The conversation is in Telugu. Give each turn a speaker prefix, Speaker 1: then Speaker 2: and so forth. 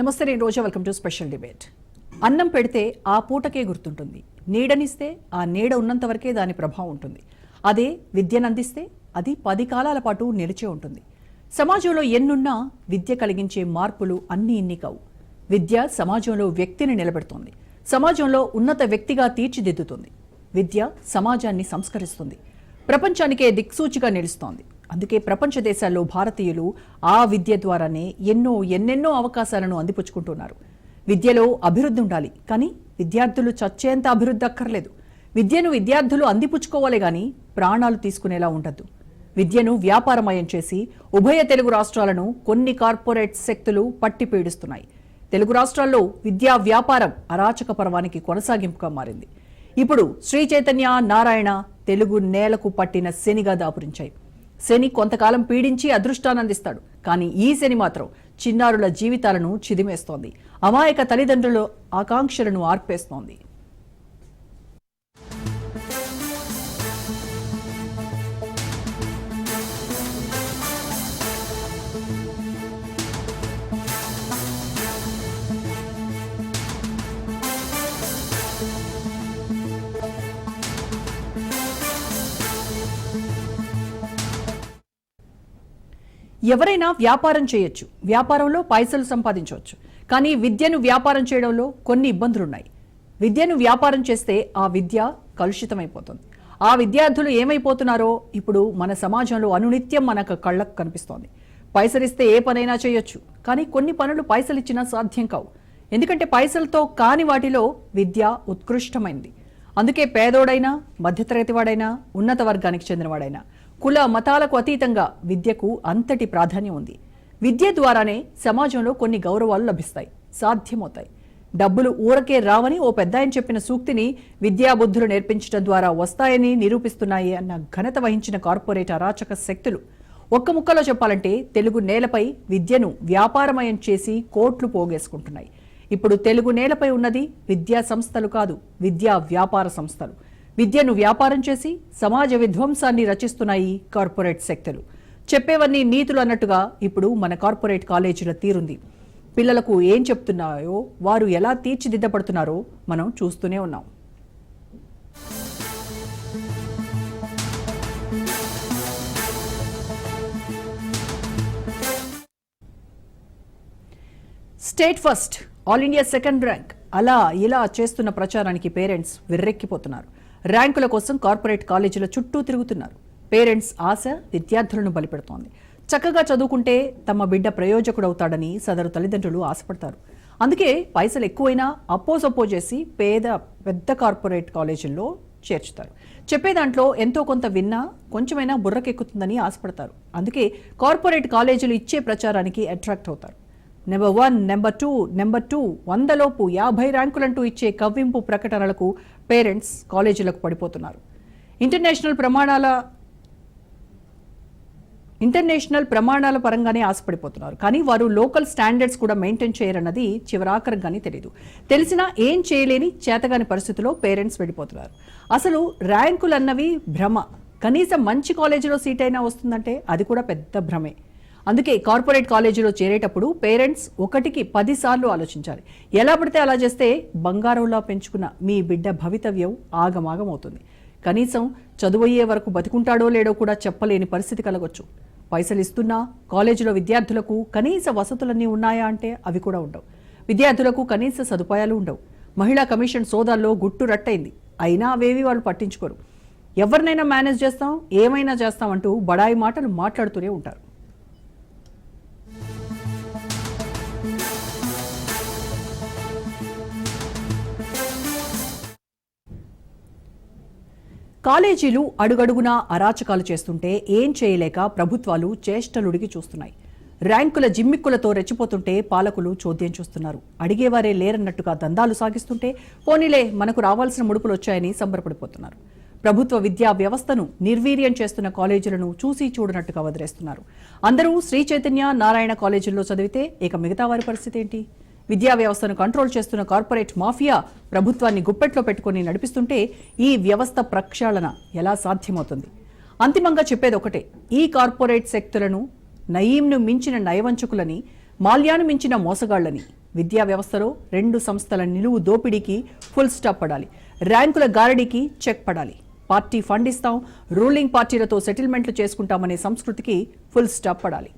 Speaker 1: నమస్తే నేను Roja. Welcome to special debate. అన్నం పెడితే ఆ పూటకే గుర్తుంటుంది. నీడనిస్తే ఆ నీడ ఉన్నంత వరకే దాని ప్రభావం ఉంటుంది. అదే విద్యను అందిస్తే అది పది కాలాల పాటు నిలిచే ఉంటుంది. సమాజంలో ఎన్నున్నా విద్య కలిగించే మార్పులు అన్ని ఇన్ని కావు. విద్య సమాజంలో వ్యక్తిని నిలబెడుతుంది. సమాజంలో ఉన్నత వ్యక్తిగా తీర్చిదిద్దుతుంది. విద్య సమాజాన్ని సంస్కరిస్తుంది. ప్రపంచానికే దిక్సూచిగా నిలుస్తోంది. అందుకే ప్రపంచ దేశాల్లో భారతీయులు ఆ విద్య ద్వారానే ఎన్నో ఎన్నెన్నో అవకాశాలను అందిపుచ్చుకుంటున్నారు. విద్యలో అభివృద్ధి ఉండాలి కానీ విద్యార్థులు చచ్చేంత అభివృద్ధి అక్కర్లేదు. విద్యను విద్యార్థులు అందిపుచ్చుకోవాలి కానీ ప్రాణాలు తీసుకునేలా ఉండద్దు. విద్యను వ్యాపారమయం చేసి ఉభయ తెలుగు రాష్ట్రాలను కొన్ని కార్పొరేట్ శక్తులు పట్టి పీడిస్తున్నాయి. తెలుగు రాష్ట్రాల్లో విద్యా వ్యాపారం అరాచక పర్వానికి కొనసాగింపుగా మారింది. ఇప్పుడు శ్రీ చైతన్య నారాయణ తెలుగు నేలకు పట్టిన శనిగా దాపురించాయి. శని కొంతకాలం పీడించి అదృష్టానందిస్తాడు. కానీ ఈ శని మాత్రం చిన్నారుల జీవితాలను చిదిమేస్తోంది. అమాయక తల్లిదండ్రుల ఆకాంక్షలను ఆర్పేస్తోంది. ఎవరైనా వ్యాపారం చేయొచ్చు. వ్యాపారంలో పైసలు సంపాదించవచ్చు. కానీ విద్యను వ్యాపారం చేయడంలో కొన్ని ఇబ్బందులున్నాయి. విద్యను వ్యాపారం చేస్తే ఆ విద్య కలుషితమైపోతుంది. ఆ విద్యార్థులు ఏమైపోతున్నారో ఇప్పుడు మన సమాజంలో అనునిత్యం మనకు కళ్ళకు కనిపిస్తోంది. పైసలిస్తే ఏ పనైనా చేయొచ్చు. కానీ కొన్ని పనులు పైసలిచ్చినా సాధ్యం కావు. ఎందుకంటే పైసలతో కాని వాటిలో విద్య ఉత్కృష్టమైంది. అందుకే పేదోడైనా మధ్యతరగతి వాడైనా ఉన్నత వర్గానికి చెందినవాడైనా కుల మతాలకు అతీతంగా విద్యకు అంతటి ప్రాధాన్యం ఉంది. విద్య ద్వారానే సమాజంలో కొన్ని గౌరవాలు లభిస్తాయి. సాధ్యమవుతాయి. డబ్బులు ఊరకే రావని ఓ పెద్దాయన చెప్పిన సూక్తిని విద్యాబుద్ధులు నేర్పించడం ద్వారా వస్తాయని నిరూపిస్తున్నాయి అన్న ఘనత వహించిన కార్పొరేట్ అరాచక శక్తులు. ఒక్క ముక్కలో చెప్పాలంటే తెలుగు నేలపై విద్యను వ్యాపారమయం చేసి కోట్లు పోగేసుకుంటున్నాయి. ఇప్పుడు తెలుగు నేలపై ఉన్నది విద్యా సంస్థలు కాదు విద్యా వ్యాపార సంస్థలు. విద్యను వ్యాపారం చేసి సమాజ విధ్వంసాన్ని రచిస్తున్నాయి కార్పొరేట్ శక్తులు చెప్పేవన్నీ నీతులు అన్నట్టుగా ఇప్పుడు మన కార్పొరేట్ కాలేజీల తీరుంది. పిల్లలకు ఏం చెప్తున్నాయో వారు ఎలా తీర్చిదిద్దపడుతున్నారో మనం చూస్తూనే ఉన్నాం. State first all India second rank. అలా ఇలా చేస్తున్న ప్రచారానికి పేరెంట్స్ విర్రెక్కిపోతున్నారు. ర్యాంకుల కోసం కార్పొరేట్ కాలేజీల చుట్టూ తిరుగుతున్నారు. పేరెంట్స్ ఆశ విద్యార్థులను బలిపెడుతోంది. చక్కగా చదువుకుంటే తమ బిడ్డ ప్రయోజకుడవుతాడని సదరు తల్లిదండ్రులు ఆశపడతారు. అందుకే పైసలు ఎక్కువైనా అప్పో చేసి పేద పెద్ద కార్పొరేట్ కాలేజీల్లో చేర్చుతారు. చెప్పే దాంట్లో ఎంతో కొంత విన్నా కొంచెమైనా బుర్రకెక్కుతుందని ఆశపడతారు. అందుకే కార్పొరేట్ కాలేజీలు ఇచ్చే ప్రచారానికి అట్రాక్ట్ అవుతారు. Number one number two number two వందలోపు యాభై ర్యాంకులంటూ ఇచ్చే కవ్వింపు ప్రకటనలకు పేరెంట్స్ కాలేజీలకు పడిపోతున్నారు. ఇంటర్నేషనల్ ప్రమాణాల ఇంటర్నేషనల్ ప్రమాణాల పరంగానే ఆశపడిపోతున్నారు. కానీ వారు లోకల్ స్టాండర్డ్స్ కూడా మెయింటైన్ చేయరన్నది చివరాఖరంగానే తెలియదు తెలిసినా ఏం చేయలేని చేతగాని పరిస్థితిలో పేరెంట్స్ వెళ్ళిపోతున్నారు. అసలు ర్యాంకులు అన్నవి భ్రమ. కనీసం మంచి కాలేజీలో సీట్ అయినా వస్తుందంటే అది కూడా పెద్ద భ్రమే. అందుకే కార్పొరేట్ కాలేజీలో చేరేటప్పుడు పేరెంట్స్ ఒకటికి పదిసార్లు ఆలోచించాలి. ఎలా పడితే అలా చేస్తే బంగారంలా పెంచుకున్న మీ బిడ్డ భవితవ్యం ఆగమాగమవుతుంది. కనీసం చదువయ్యే వరకు బతుకుంటాడో లేడో కూడా చెప్పలేని పరిస్థితి కలగొచ్చు. పైసలు ఇస్తున్నా కాలేజీలో విద్యార్థులకు కనీస వసతులన్నీ ఉన్నాయా అంటే అవి కూడా ఉండవు. విద్యార్థులకు కనీస సదుపాయాలు ఉండవు. మహిళా కమిషన్ సోదాల్లో గుట్టు రట్టయింది. అయినా అవేవి వాళ్ళు పట్టించుకోరు. ఎవరినైనా మేనేజ్ చేస్తాం ఏమైనా చేస్తాం అంటూ బడాయి మాటలు మాట్లాడుతూనే ఉంటారు. కాలేజీలు అడుగడుగునా అరాచకాలు చేస్తుంటే ఏం చేయలేక ప్రభుత్వాలు చేష్టలుడిగి చూస్తున్నాయి. ర్యాంకుల జిమ్మిక్కులతో రెచ్చిపోతుంటే పాలకులు చోద్యం చూస్తున్నారు. అడిగేవారే లేరన్నట్టుగా దందాలు సాగిస్తుంటే పోనీలే మనకు రావాల్సిన ముడుపులు వచ్చాయని సంబరపడిపోతున్నారు. ప్రభుత్వ విద్యా వ్యవస్థను నిర్వీర్యం చేస్తున్న కాలేజీలను చూసి చూడనట్టుగా వదిలేస్తున్నారు. అందరూ శ్రీ చైతన్య నారాయణ కాలేజీల్లో చదివితే ఇక మిగతా వారి పరిస్థితి ఏంటి? విద్యా వ్యవస్థను కంట్రోల్ చేస్తున్న కార్పొరేట్ మాఫియా ప్రభుత్వాన్ని గుప్పెట్లో పెట్టుకుని నడిపిస్తుంటే ఈ వ్యవస్థ ప్రక్షాళన ఎలా సాధ్యమవుతుంది? అంతిమంగా చెప్పేది ఒకటే ఈ కార్పొరేట్ శక్తులను నయీంను మించిన నయవంచకులని మాల్యాను మించిన మోసగాళ్ళని విద్యా వ్యవస్థలో రెండు సంస్థల నిలువు దోపిడీకి ఫుల్ స్టాప్ పడాలి ర్యాంకుల గారడీకి చెక్ పడాలి. పార్టీ ఫండ్ ఇస్తాం రూలింగ్ పార్టీలతో సెటిల్మెంట్లు చేసుకుంటామనే సంస్కృతికి ఫుల్ స్టాప్ పడాలి.